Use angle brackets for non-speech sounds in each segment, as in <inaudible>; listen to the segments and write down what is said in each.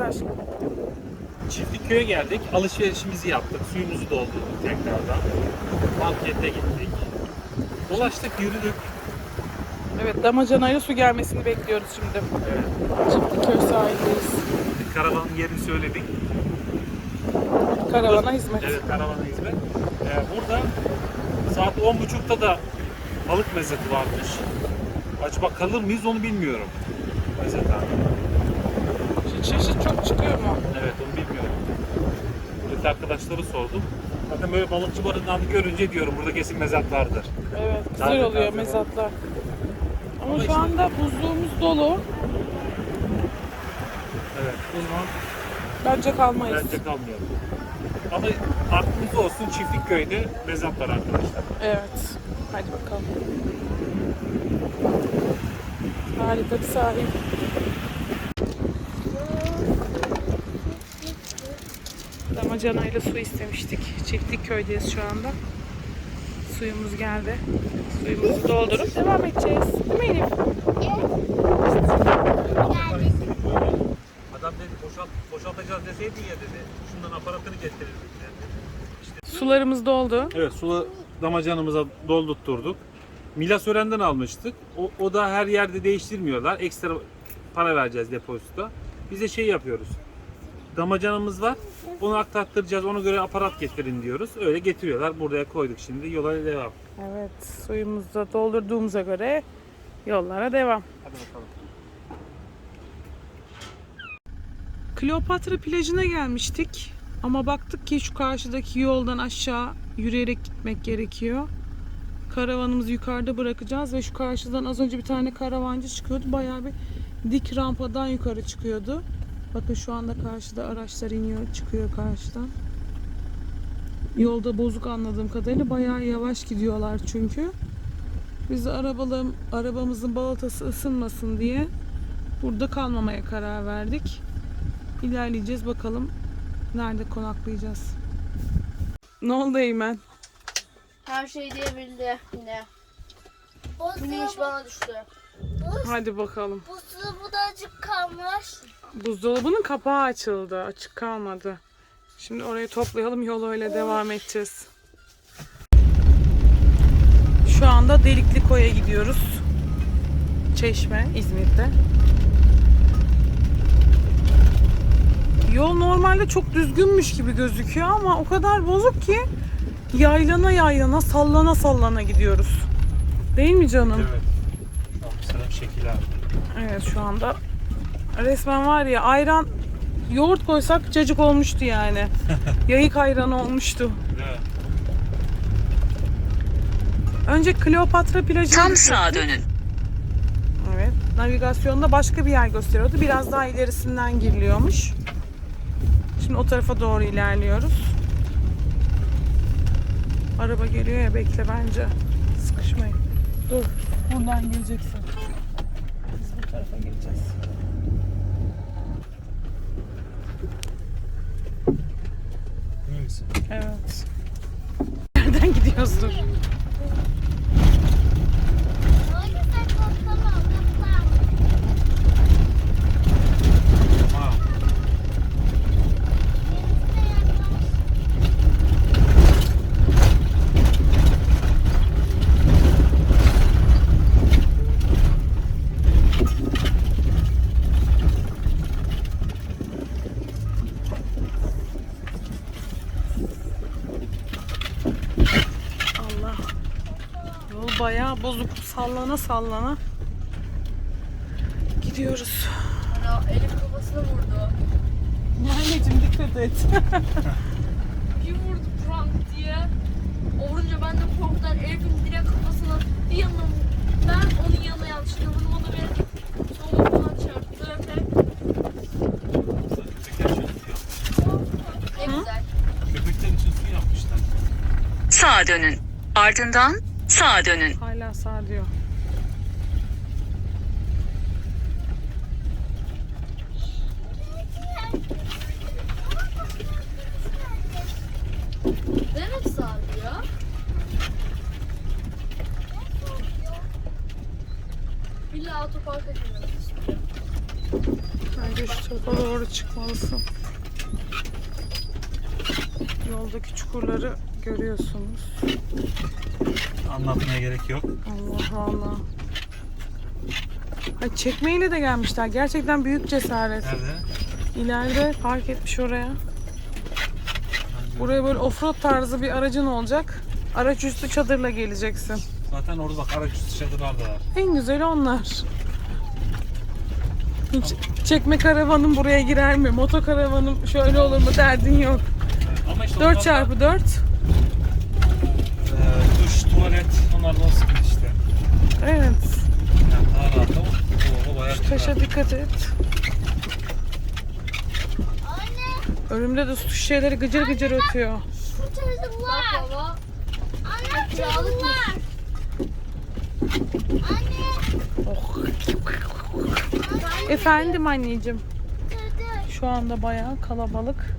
Gideceğiz aşkım. Çiftlikköy'e geldik. Alışverişimizi yaptık. Suyumuzu doldurduk tekrardan. Markete gittik. Dolaştık, yürüdük. Evet damacanayla su gelmesini bekliyoruz şimdi. Evet. Çiftliköy sahildeyiz. Karavanın yerini söyledik. Karavana hizmet. Evet, karavana hizmet. Ee, burada saat 10.30'da da balık mezeti varmış. Acaba kalır mıyız onu bilmiyorum. Mezet abi. Çe- Çeşit çok çıkıyor mu? Evet onu bilmiyorum. Buradaki arkadaşları sordum. Zaten böyle balıkçı barınağını görünce diyorum burada kesin mezat vardır. Evet güzel Taze oluyor taze mezatlar. Ama Ama şu işte- anda buzluğumuz dolu. Evet. O zaman Bence kalmayız. bence kalmayalım. Ama aklınızda olsun Çiftlikköy'de mezat var arkadaşlar. Evet. Hadi bakalım. Harika bir sahil. Damacanayla su istemiştik. Çiftlik köydeyiz şu anda. Suyumuz geldi. Suyumuzu doldurup devam edeceğiz. Değil mi Elif? Adam dedi boşalt, boşaltacağız deseydin ya dedi. Şundan aparatını getirirdik dedi. Sularımız doldu. Evet sulu damacanımıza doldurtturduk. Milas Ören'den almıştık. O, o da her yerde değiştirmiyorlar. Ekstra para vereceğiz depozita. Biz de şey yapıyoruz. Damacanımız var. Onu aktarttıracağız. Ona göre aparat getirin diyoruz. Öyle getiriyorlar. Buraya koyduk şimdi. Yola devam. Evet, suyumuzu da doldurduğumuza göre yollara devam. Hadi bakalım. Kleopatra plajına gelmiştik. Ama baktık ki şu karşıdaki yoldan aşağı yürüyerek gitmek gerekiyor. Karavanımızı yukarıda bırakacağız ve şu karşıdan az önce bir tane karavancı çıkıyordu. Bayağı bir dik rampadan yukarı çıkıyordu. Bakın şu anda karşıda araçlar iniyor, çıkıyor karşıdan. Yolda bozuk anladığım kadarıyla bayağı yavaş gidiyorlar çünkü. Biz de arabalım, arabamızın balatası ısınmasın diye burada kalmamaya karar verdik. İlerleyeceğiz bakalım nerede konaklayacağız. Ne oldu Eymen? Her şey diyebildi yine. Güneş bana düştü. Hadi bakalım. Buzdolabı da acık kalmış. Buzdolabının kapağı açıldı. Açık kalmadı. Şimdi orayı toplayalım. Yol öyle devam edeceğiz. Şu anda Delikli Koy'a gidiyoruz. Çeşme, İzmir'de. Yol normalde çok düzgünmüş gibi gözüküyor ama o kadar bozuk ki yaylana yaylana, sallana sallana gidiyoruz. Değil mi canım? Evet. An mesela şekil abi. Evet şu anda resmen var ya ayran yoğurt koysak cacık olmuştu yani. <laughs> Yayık ayranı olmuştu. Önce Kleopatra plajı. Tam sağa dönün. Evet. Navigasyonda başka bir yer gösteriyordu. Biraz daha ilerisinden giriliyormuş. Şimdi o tarafa doğru ilerliyoruz. Araba geliyor ya bekle bence. Sıkışmayın. Dur. Buradan geleceksin. Biz bu tarafa gireceğiz. İyi misin? Evet. Nereden gidiyoruz dur. Ha. Allah. Yol bozuk. Sallana sallana. Gidiyoruz. Ya Elif kafasına vurdu. Anneciğim dikkat et. <laughs> Bir vurdu prank diye. O vurunca ben de korkudan Elif'in direkt kafasına bir yanına ben onun yanına yanlışlıkla vurdum. O da beni solumdan çarptı. Ve ne güzel. Köpekler için su yapmışlar. Sağa dönün. Ardından sağa dönün. Hala sağ diyor. Demek sağlıyor. İlla otoparka girmek istiyor. Bence Önce şu tarafa doğru çıkmalısın. Yoldaki çukurları görüyorsunuz. Anlatmaya gerek yok. Allah Allah. Ay çekmeyle de gelmişler. Gerçekten büyük cesaret. Nerede? İleride park etmiş oraya. Buraya böyle offroad tarzı bir aracın olacak. Araç üstü çadırla geleceksin. Zaten orada bak araçüstü çadırlar da var. En güzeli onlar. Hiç çekme karavanım buraya girer mi? Moto karavanım şöyle olur mu derdin yok. Ama işte 4 çarpı 4. duş, tuvalet onlar da sıkıntı işte. Evet. Yani daha rahat ama o, o bayağı Taşa dikkat et. Önümde de su şişeleri gıcır gıcır ötüyor. Bak baba. Kiralık mı? Oh. Efendim anneciğim. Şu anda bayağı kalabalık.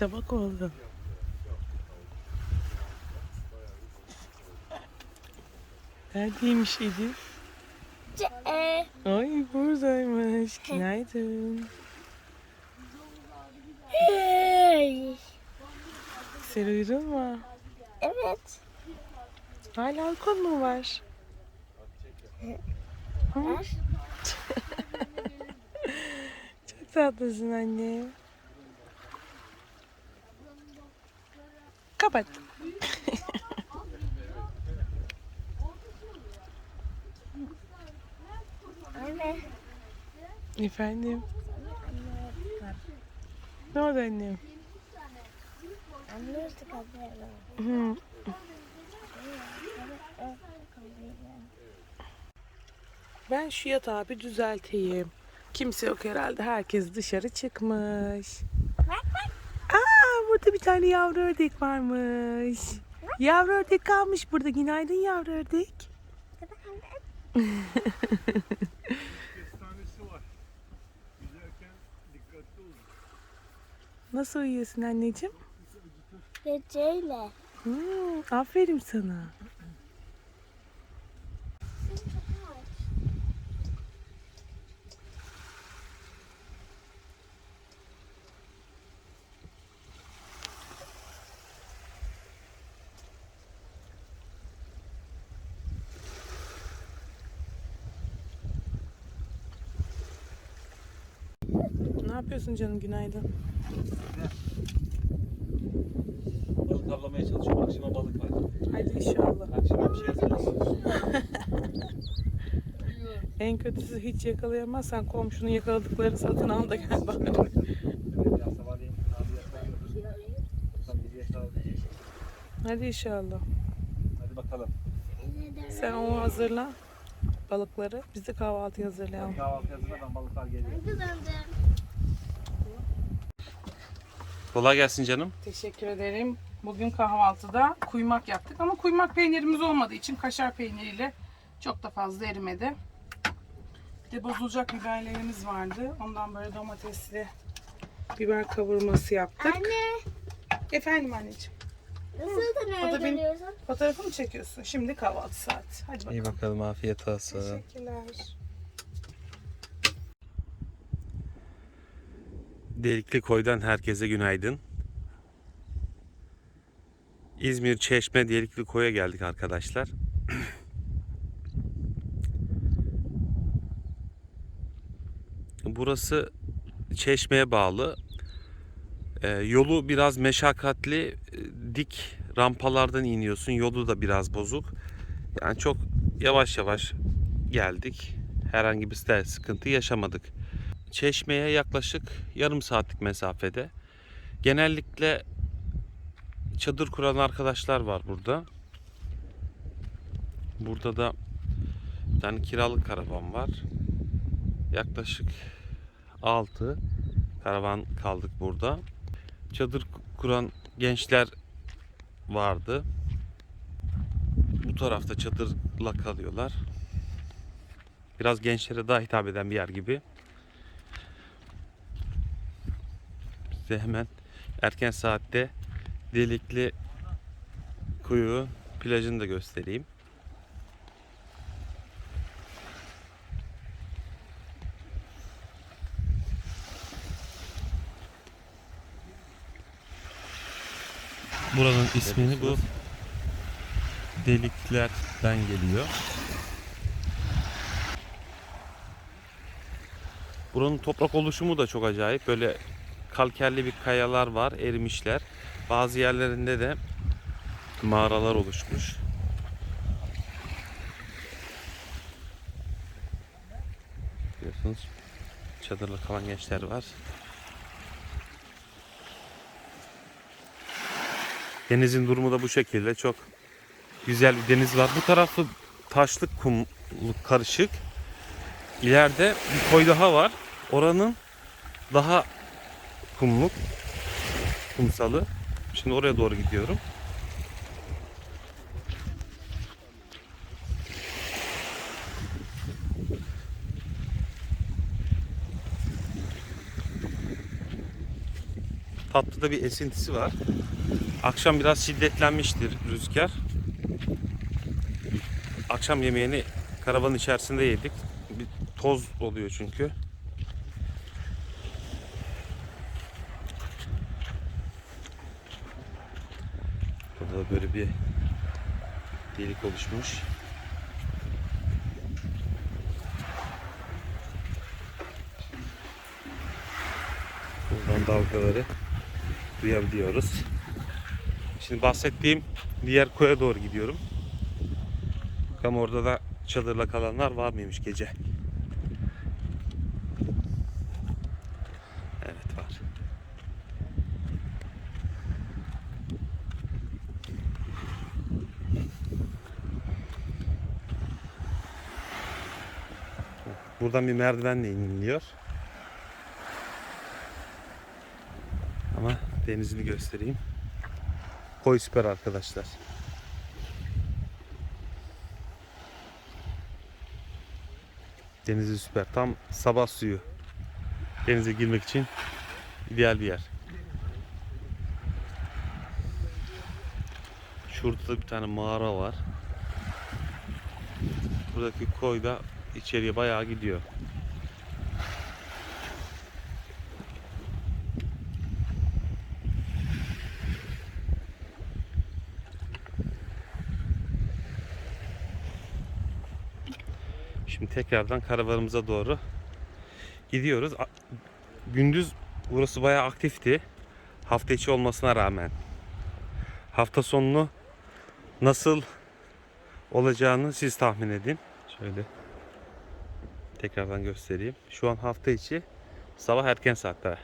Kalk sabah oldu. Neredeymiş Elif? Ay buradaymış. Günaydın. Sen uyudun mu? Evet. Hala uykun mu var? Hı? <laughs> Çok tatlısın anne. Kapat. Anne. Efendim. Ne oldu annem? Anne. Hı. Ben şu yatağı bir düzelteyim. Kimse yok herhalde. Herkes dışarı çıkmış. Burada bir tane yavru ördek varmış. Yavru ördek kalmış burada. Günaydın yavru ördek. <laughs> Nasıl uyuyorsun anneciğim? Geceyle. Hmm, aferin sana. Ne yapıyorsun canım günaydın? Balık avlamaya çalışıyorum. Akşama balık var. Hadi inşallah. Akşama bir şey hazırlasın. <laughs> En kötüsü hiç yakalayamazsan komşunun yakaladıklarını satın al da gel bana. Hadi inşallah. Hadi bakalım. Sen onu hazırla. Balıkları. Biz de kahvaltı hazırlayalım. Kahvaltı hazırla ben balıklar geliyor. Kolay gelsin canım. Teşekkür ederim. Bugün kahvaltıda kuymak yaptık ama kuymak peynirimiz olmadığı için kaşar peyniriyle çok da fazla erimedi. Bir de bozulacak biberlerimiz vardı. Ondan böyle domatesli biber kavurması yaptık. Anne. Efendim anneciğim. Nasıl da nerede benim-? Fotoğrafı mı çekiyorsun? Şimdi kahvaltı saati. Hadi bakalım. İyi bakalım afiyet olsun. Teşekkürler. Delikli Koy'dan herkese günaydın. İzmir Çeşme Delikli Koy'a geldik arkadaşlar. <clears throat> Burası Çeşme'ye bağlı. Ee, yolu biraz meşakkatli, e, dik rampalardan iniyorsun. Yolu da biraz bozuk. Yani çok yavaş yavaş geldik. Herhangi bir sıkıntı yaşamadık. Çeşme'ye yaklaşık yarım saatlik mesafede. Genellikle çadır kuran arkadaşlar var burada. Burada da bir tane kiralık karavan var. Yaklaşık 6 karavan kaldık burada. Çadır kuran gençler vardı. Bu tarafta çadırla kalıyorlar. Biraz gençlere daha hitap eden bir yer gibi. Size hemen erken saatte Delikli Kuyu plajını da göstereyim. Buranın ismini bu deliklerden geliyor. Buranın toprak oluşumu da çok acayip. Böyle kalkerli bir kayalar var, erimişler. Bazı yerlerinde de mağaralar oluşmuş. Biliyorsunuz çadırla kalan gençler var. Denizin durumu da bu şekilde. Çok güzel bir deniz var. Bu tarafı taşlık kumluk karışık. İleride bir koy daha var. Oranın daha kumluk, kumsalı. Şimdi oraya doğru gidiyorum. Tatlı da bir esintisi var. Akşam biraz şiddetlenmiştir rüzgar. Akşam yemeğini karavanın içerisinde yedik. Bir toz oluyor çünkü. Burada da böyle bir delik oluşmuş. Buradan dalgaları duyabiliyoruz. Şimdi bahsettiğim diğer koya doğru gidiyorum. Bakalım orada da çadırla kalanlar var mıymış gece? Evet var. Buradan bir merdivenle iniliyor. Ama denizini göstereyim. Koy süper arkadaşlar. Denizi süper. Tam sabah suyu. Denize girmek için ideal bir yer. Şurada da bir tane mağara var. Buradaki koy da içeriye bayağı gidiyor. Şimdi tekrardan karavanımıza doğru gidiyoruz. Gündüz burası bayağı aktifti. Hafta içi olmasına rağmen. Hafta sonunu nasıl olacağını siz tahmin edin. Şöyle tekrardan göstereyim. Şu an hafta içi sabah erken saatler.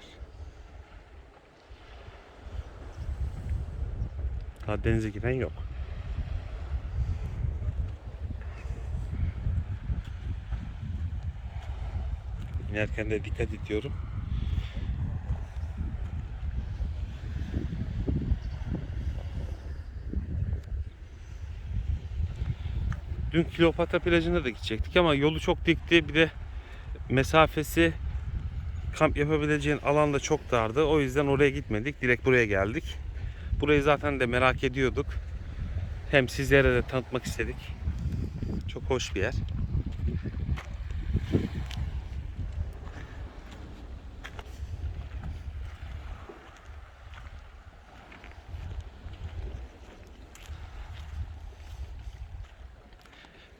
Daha denize giren yok. İnerken de dikkat ediyorum. Dün Kleopatra plajına da gidecektik ama yolu çok dikti. Bir de mesafesi kamp yapabileceğin alan da çok dardı. O yüzden oraya gitmedik. Direkt buraya geldik. Burayı zaten de merak ediyorduk. Hem sizlere de tanıtmak istedik. Çok hoş bir yer.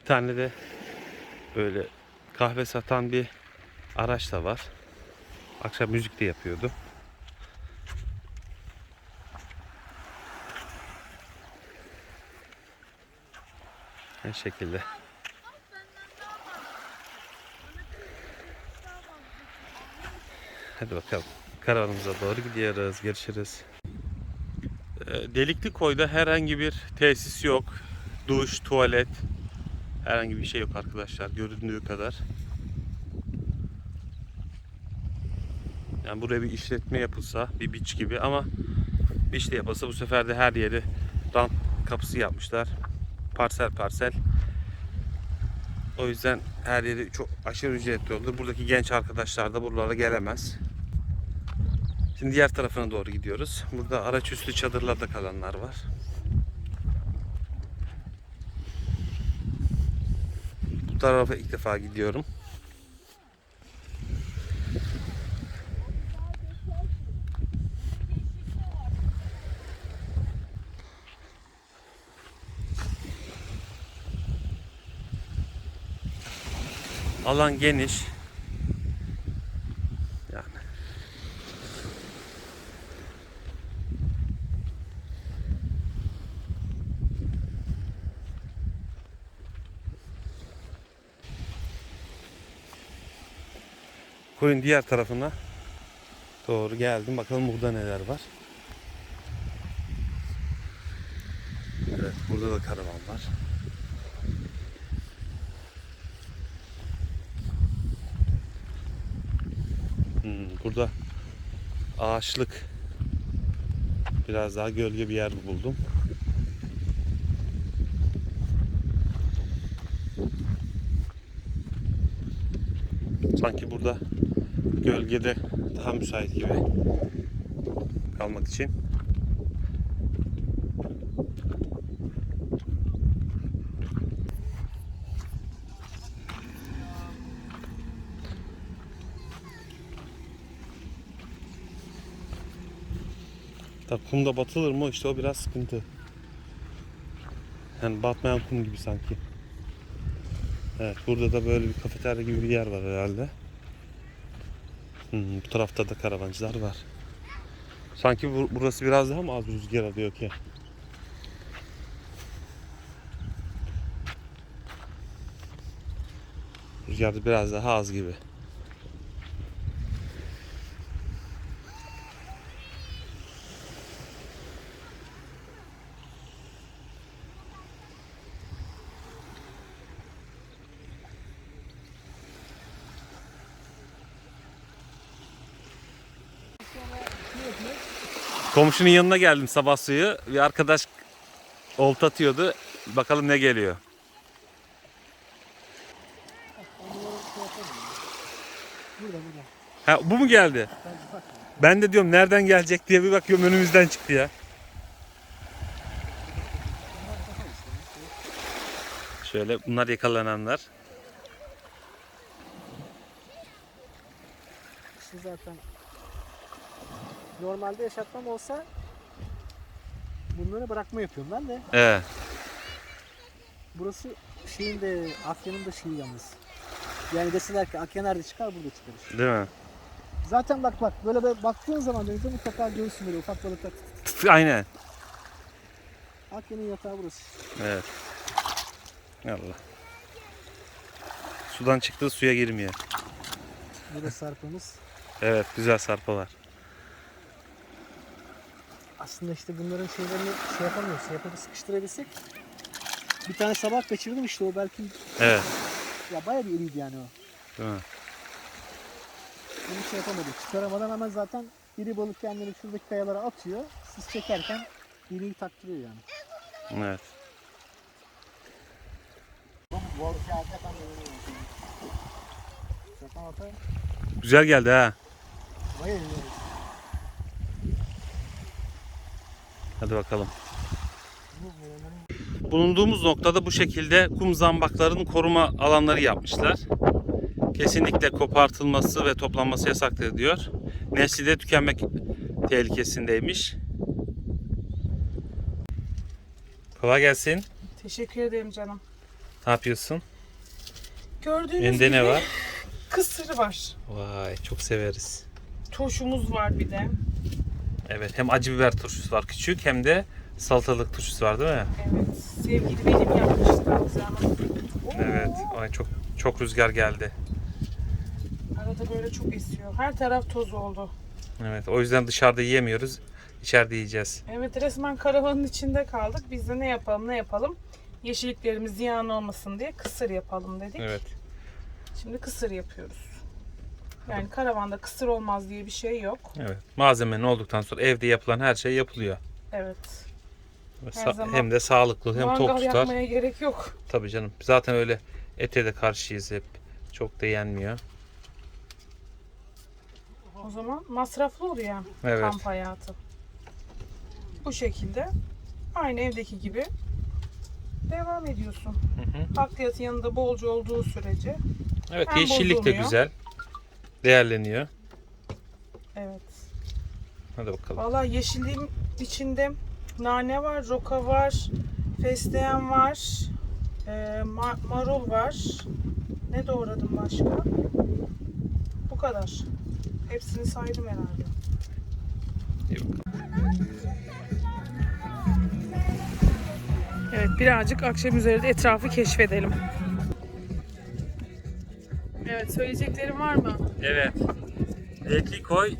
Tane de böyle kahve satan bir araç da var. Akşam müzik de yapıyordu. Bu şekilde. Hadi bakalım. Karavanımıza doğru gidiyoruz. Görüşürüz. Ee, Delikli koyda herhangi bir tesis yok. Duş, tuvalet herhangi bir şey yok arkadaşlar göründüğü kadar. Yani buraya bir işletme yapılsa bir biç gibi ama biç de yapılsa bu sefer de her yeri rant kapısı yapmışlar. Parsel parsel. O yüzden her yeri çok aşırı ücretli olur. Buradaki genç arkadaşlar da buralara gelemez. Şimdi diğer tarafına doğru gidiyoruz. Burada araç üstü çadırlarda kalanlar var. Bu tarafa ilk defa gidiyorum. Alan geniş. Yani koyun diğer tarafına doğru geldim. Bakalım burada neler var. Evet, burada da karavan var. Hmm, burada ağaçlık biraz daha gölge bir yer buldum. Sanki burada gölgede daha müsait gibi kalmak için. Tabii kumda batılır mı işte o biraz sıkıntı. Yani batmayan kum gibi sanki. Evet burada da böyle bir kafeterya gibi bir yer var herhalde. Hmm, bu tarafta da karavancılar var. Sanki bu- burası biraz daha mı az rüzgar alıyor ki? Rüzgar da biraz daha az gibi. Komşunun yanına geldim sabah suyu. Bir arkadaş olta atıyordu. Bakalım ne geliyor. Ha, bu mu geldi? Ben de diyorum nereden gelecek diye bir bakıyorum önümüzden çıktı ya. Şöyle bunlar yakalananlar. İşte zaten normalde yaşatmam olsa bunları bırakma yapıyorum ben de. Evet. Burası şeyin de Akya'nın da şeyi yalnız. Yani deseler ki Akya nerede çıkar burada çıkar işte. Değil mi? Zaten bak bak böyle, böyle baktığın zaman denize mutlaka görürsün böyle ufak balıklar. Aynen. Akya'nın yatağı burası. Evet. Allah. Sudan çıktığı suya girmiyor. Burası sarpımız. Evet güzel sarpalar. Aslında işte bunların şeylerini şey yapamıyoruz. Şey yapıp sıkıştırabilsek. Bir tane sabah kaçırdım işte o belki Evet. ya bayağı bir iriydi yani o. Değil mi? Bunu şey yapamadık. Çıkaramadan hemen zaten iri balık kendini şuradaki kayalara atıyor. Siz çekerken iriyi taktırıyor yani. Evet. Güzel geldi ha. Hadi bakalım. Bulunduğumuz noktada bu şekilde kum zambaklarının koruma alanları yapmışlar. Kesinlikle kopartılması ve toplanması yasaktır diyor. Nesli de tükenmek tehlikesindeymiş. Kolay gelsin. Teşekkür ederim canım. Ne yapıyorsun? Gördüğünüz Elinde gibi ne var? kısır var. Vay çok severiz. Turşumuz var bir de. Evet hem acı biber turşusu var küçük hem de salatalık turşusu var değil mi? Evet. Sevgili benim yapmıştı Gamze Hanım. Evet. Ay çok çok rüzgar geldi. Arada böyle çok esiyor. Her taraf toz oldu. Evet o yüzden dışarıda yiyemiyoruz. içeride yiyeceğiz. Evet resmen karavanın içinde kaldık. Biz de ne yapalım ne yapalım. Yeşilliklerimiz ziyan olmasın diye kısır yapalım dedik. Evet. Şimdi kısır yapıyoruz. Yani karavanda kısır olmaz diye bir şey yok. Evet. Malzemenin olduktan sonra evde yapılan her şey yapılıyor. Evet. Ve Her sa- zaman hem de sağlıklı hem tok Mangal tutar. yapmaya gerek yok. Tabii canım. Zaten öyle ete de karşıyız hep. Çok da yenmiyor. O zaman masraflı olur ya Evet. kamp hayatı. Bu şekilde aynı evdeki gibi devam ediyorsun. Hı hı. Bakliyatın yanında bolca olduğu sürece. Evet Hem yeşillik de bozulmuyor. güzel. Değerleniyor. Evet. Hadi bakalım. Valla yeşilliğin içinde nane var, roka var, fesleğen var, e, ma- marul var. Ne doğradım başka? Bu kadar. Hepsini saydım herhalde. Bakalım. Evet birazcık akşam üzeri de etrafı keşfedelim. Evet söyleyeceklerim var mı? Evet. Lekli koy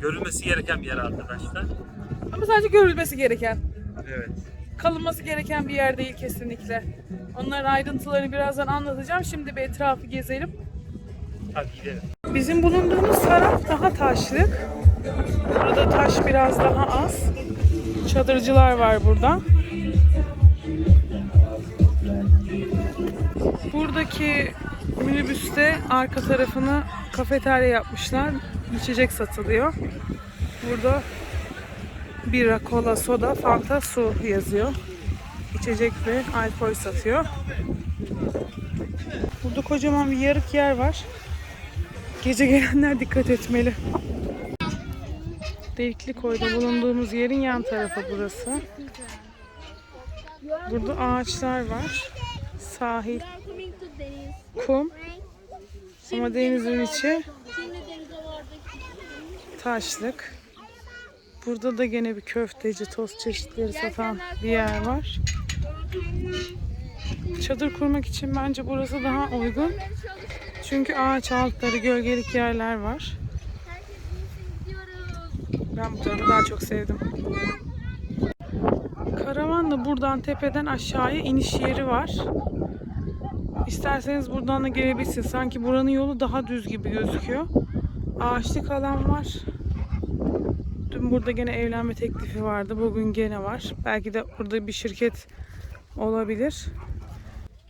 görülmesi gereken bir yer arkadaşlar. Ama sadece görülmesi gereken, Evet. kalınması gereken bir yer değil kesinlikle. Onların ayrıntılarını birazdan anlatacağım. Şimdi bir etrafı gezelim. Hadi gidelim. Bizim bulunduğumuz taraf daha taşlık. Burada taş biraz daha az. Çadırcılar var burada. Buradaki minibüste arka tarafını kafeterya yapmışlar. İçecek satılıyor. Burada bira, kola, soda, fanta, su yazıyor. İçecek ve alkol satıyor. Burada kocaman bir yarık yer var. Gece gelenler dikkat etmeli. Delikli koyda bulunduğumuz yerin yan tarafı burası. Burada ağaçlar var. Sahil, kum ama denizin içi taşlık. Burada da gene bir köfteci, tost çeşitleri satan bir yer var. Çadır kurmak için bence burası daha uygun. Çünkü ağaç altları, gölgelik yerler var. Ben bu tarafı daha çok sevdim. Karavanla buradan tepeden aşağıya iniş yeri var. İsterseniz buradan da gelebilirsiniz. Sanki buranın yolu daha düz gibi gözüküyor. Ağaçlık alan var. Dün burada gene evlenme teklifi vardı. Bugün gene var. Belki de burada bir şirket olabilir.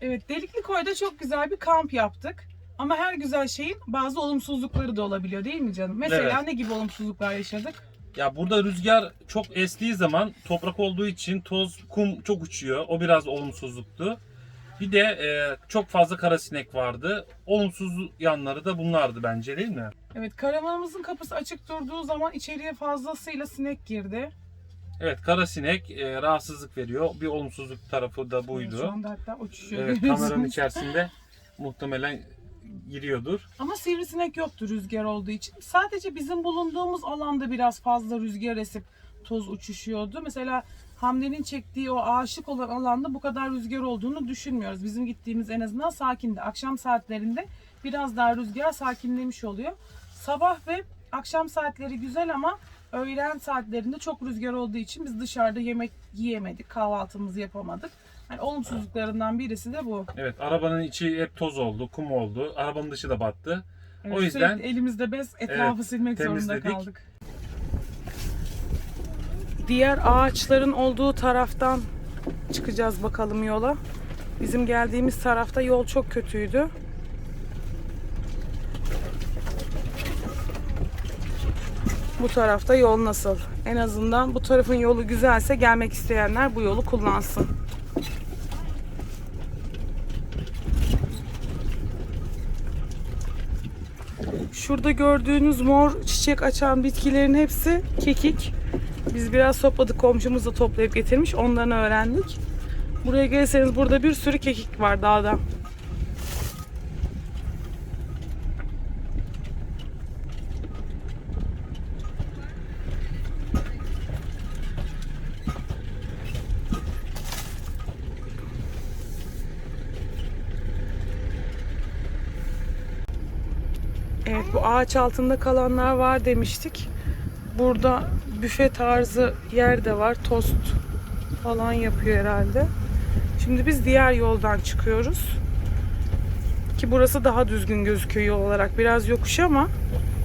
Evet, Delikli Koy'da çok güzel bir kamp yaptık. Ama her güzel şeyin bazı olumsuzlukları da olabiliyor değil mi canım? Mesela Evet. ne gibi olumsuzluklar yaşadık? Ya burada rüzgar çok estiği zaman toprak olduğu için toz, kum çok uçuyor. O biraz olumsuzluktu. Bir de e, çok fazla karasinek vardı. Olumsuz yanları da bunlardı bence değil mi? Evet, karavanımızın kapısı açık durduğu zaman içeriye fazlasıyla sinek girdi. Evet karasinek e, rahatsızlık veriyor. Bir olumsuzluk tarafı da Evet, Şu buydu. anda hatta uçuşuyor. Evet kameranın <laughs> içerisinde muhtemelen giriyordur. Ama sivrisinek yoktu rüzgar olduğu için. Sadece bizim bulunduğumuz alanda biraz fazla rüzgar esip toz uçuşuyordu. Mesela Hamdi'nin çektiği o ağaçlık olan alanda bu kadar rüzgar olduğunu düşünmüyoruz. Bizim gittiğimiz en azından sakindi. Akşam saatlerinde biraz daha rüzgar sakinlemiş oluyor. Sabah ve akşam saatleri güzel ama öğlen saatlerinde çok rüzgar olduğu için biz dışarıda yemek yiyemedik, kahvaltımızı yapamadık. Yani olumsuzluklarından birisi de bu. Evet arabanın içi hep toz oldu, kum oldu. Arabanın dışı da battı. Evet, O yüzden- elimizde bez etrafı Evet, silmek zorunda kaldık. Diğer ağaçların olduğu taraftan çıkacağız bakalım yola. Bizim geldiğimiz tarafta yol çok kötüydü. Bu tarafta yol nasıl? En azından bu tarafın yolu güzelse gelmek isteyenler bu yolu kullansın. Şurada gördüğünüz mor çiçek açan bitkilerin hepsi kekik. Biz biraz topladık. Komşumuz da toplayıp getirmiş. Ondan öğrendik. Buraya gelirseniz burada bir sürü kekik var dağda. Evet bu ağaç altında kalanlar var demiştik. Burada büfe tarzı yer de var. Tost falan yapıyor herhalde. Şimdi biz diğer yoldan çıkıyoruz. Ki burası daha düzgün gözüküyor yol olarak. Biraz yokuş ama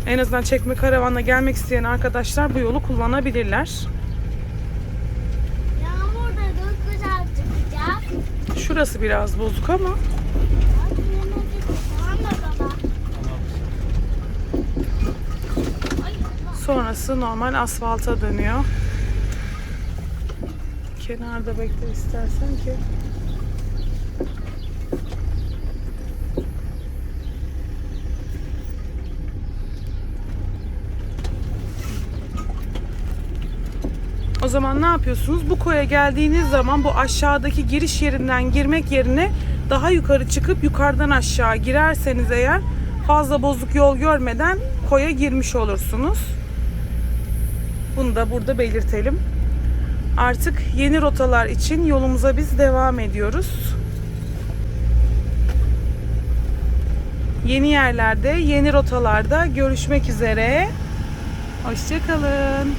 en azından çekme karavanla gelmek isteyen arkadaşlar bu yolu kullanabilirler. Yağmur da çok güzel çıkacak. Şurası biraz bozuk ama Bak yemek tamam mı baba? Sonrası normal asfalta dönüyor. Kenarda bekle istersen ki. O zaman ne yapıyorsunuz? Bu koya geldiğiniz zaman bu aşağıdaki giriş yerinden girmek yerine daha yukarı çıkıp yukarıdan aşağı girerseniz eğer fazla bozuk yol görmeden koya girmiş olursunuz. Bunu da burada belirtelim. Artık yeni rotalar için yolumuza biz devam ediyoruz. Yeni yerlerde, yeni rotalarda görüşmek üzere. Hoşçakalın.